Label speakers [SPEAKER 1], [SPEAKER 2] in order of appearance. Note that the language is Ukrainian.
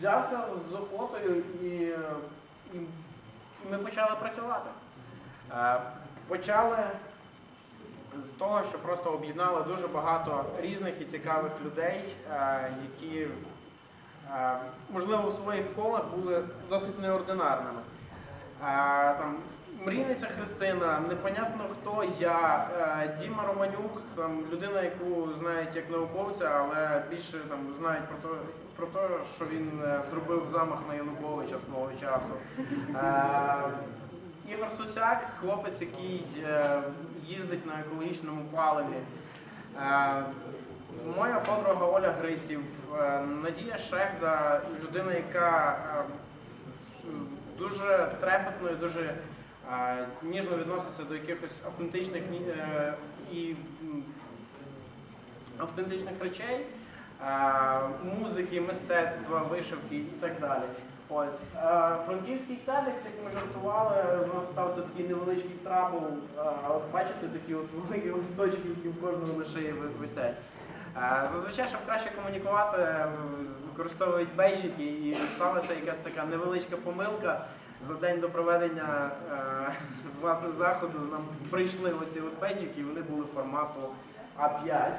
[SPEAKER 1] взявся з охотою і, і, і ми почали працювати. Е, Почали з того, що просто об'єднали дуже багато різних і цікавих людей, е, які, е, можливо, в своїх колах були досить неординарними. Там, Мрійниця Христина, непонятно хто я, е, Діма Романюк, там, людина, яку знають як науковця, але більше там, знають про те, про те, що він е, зробив замах на Януковича свого часу. Е, Ігор Сусяк, хлопець, який їздить на екологічному паливі. Моя подруга Оля Гриців, Надія Шехда, людина, яка дуже трепетно і дуже ніжно відноситься до якихось автентичних е, і автентичних речей, музики, мистецтва, вишивки і так далі. Ось франківський тедекс, як ми жартували, у нас стався такий невеличкий трабл. Бачите, такі от великі листочки, які в кожного на шиї висять. Е, Зазвичай, щоб краще комунікувати, е, використовують бейджики і сталася якась така невеличка помилка. За день до проведення е, власне заходу нам прийшли оці от бейджики, і вони були формату А5.